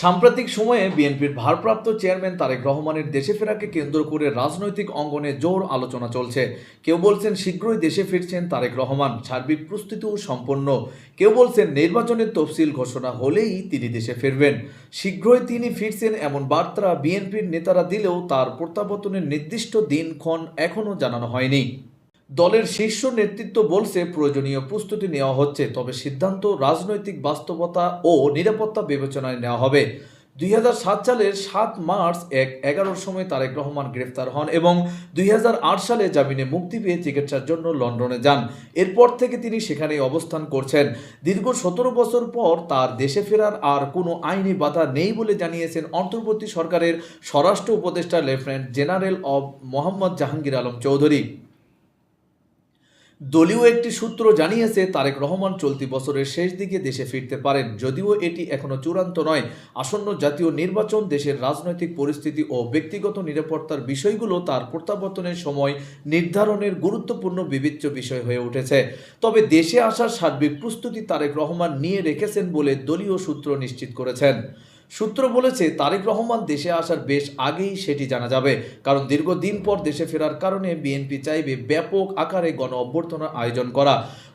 সাম্প্রতিক সময়ে বিএনপির ভারপ্রাপ্ত চেয়ারম্যান তারেক রহমানের দেশে ফেরাকে কেন্দ্র করে রাজনৈতিক অঙ্গনে জোর আলোচনা চলছে। কেউ বলছেন শীঘ্রই দেশে ফিরছেন তারেক রহমান, সার্বিক প্রস্তুতিও সম্পন্ন। কেউ বলছেন নির্বাচনের তফসিল ঘোষণা হলেই তিনি দেশে ফিরবেন। শীঘ্রই তিনি ফিরছেন এমন বার্তা বিএনপির নেতারা দিলেও তার প্রত্যাবর্তনের নির্দিষ্ট দিনক্ষণ এখনও জানানো হয়নি। দলের শীর্ষ নেতৃত্ব বলছে প্রয়োজনীয় প্রস্তুতি নেওয়া হচ্ছে, তবে সিদ্ধান্ত রাজনৈতিক বাস্তবতা ও নিরাপত্তা বিবেচনায় নেওয়া হবে। দুই হাজার সাত সালের সাত মার্চ এক এগারোর সময় তারেক রহমান গ্রেফতার হন এবং দুই হাজার আট সালে জামিনে মুক্তি পেয়ে চিকিৎসার জন্য লন্ডনে যান। এরপর থেকে তিনি সেখানেই অবস্থান করছেন। দীর্ঘ সতেরো বছর পর তার দেশে ফেরার আর কোনো আইনি বাধা নেই বলে জানিয়েছেন অন্তর্বর্তী সরকারের স্বরাষ্ট্র উপদেষ্টা লেফটেন্যান্ট জেনারেল অব মোহাম্মদ জাহাঙ্গীর আলম চৌধুরী। দলীয় একটি সূত্র জানিয়েছে, তারেক রহমান চলতি বছরের শেষ দিকে দেশে ফিরতে পারেন, যদিও এটি এখনও চূড়ান্ত নয়। আসন্ন জাতীয় নির্বাচন দেশের রাজনৈতিক পরিস্থিতি ও ব্যক্তিগত নিরাপত্তার বিষয়গুলো তার প্রত্যাবর্তনের সময় নির্ধারণের গুরুত্বপূর্ণ বিবেচ্য বিষয় হয়ে উঠেছে। তবে দেশে আসার সার্বিক প্রস্তুতি তারেক রহমান নিয়ে রেখেছেন বলে দলীয় সূত্র নিশ্চিত করেছেন। সূত্র বলেছে, তারেক রহমান দেশে আসার বেশ আগেই সেটি জানা যাবে। কারণ দীর্ঘদিন পর দেশে ফেরার কারণে বিএনপি চাইবে ব্যাপক আকারে গণ অভ্যর্থনার আয়োজন করা।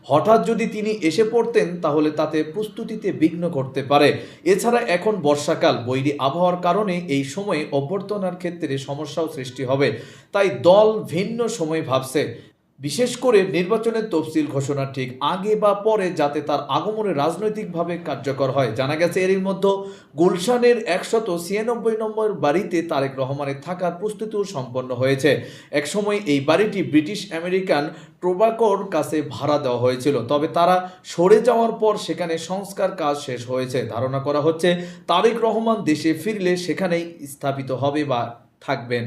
হঠাৎ যদি তিনি এসে পড়তেন, তাহলে তাতে প্রস্তুতিতে বিঘ্ন ঘটতে পারে। এছাড়া এখন বর্ষাকাল, বৈরী আবহাওয়ার কারণে এই সময়ে অভ্যর্থনার ক্ষেত্রে সমস্যাও সৃষ্টি হবে। তাই দল ভিন্ন সময় ভাবছে। বিশেষ করে নির্বাচনের তফসিল ঘোষণার ঠিক আগে বা পরে যাতে তার আগমনে রাজনৈতিকভাবে কার্যকর হয়। জানা গেছে, এরই মধ্যে গুলশানের একশত ছিয়ানব্বই নম্বর বাড়িতে তারেক রহমানের থাকার প্রস্তুতিও সম্পন্ন হয়েছে। একসময় এই বাড়িটি ব্রিটিশ আমেরিকান টোবাকোর কাছে ভাড়া দেওয়া হয়েছিল, তবে তারা সরে যাওয়ার পর সেখানে সংস্কার কাজ শেষ হয়েছে। ধারণা করা হচ্ছে, তারেক রহমান দেশে ফিরলে সেখানেই স্থাপিত হবে বা থাকবেন।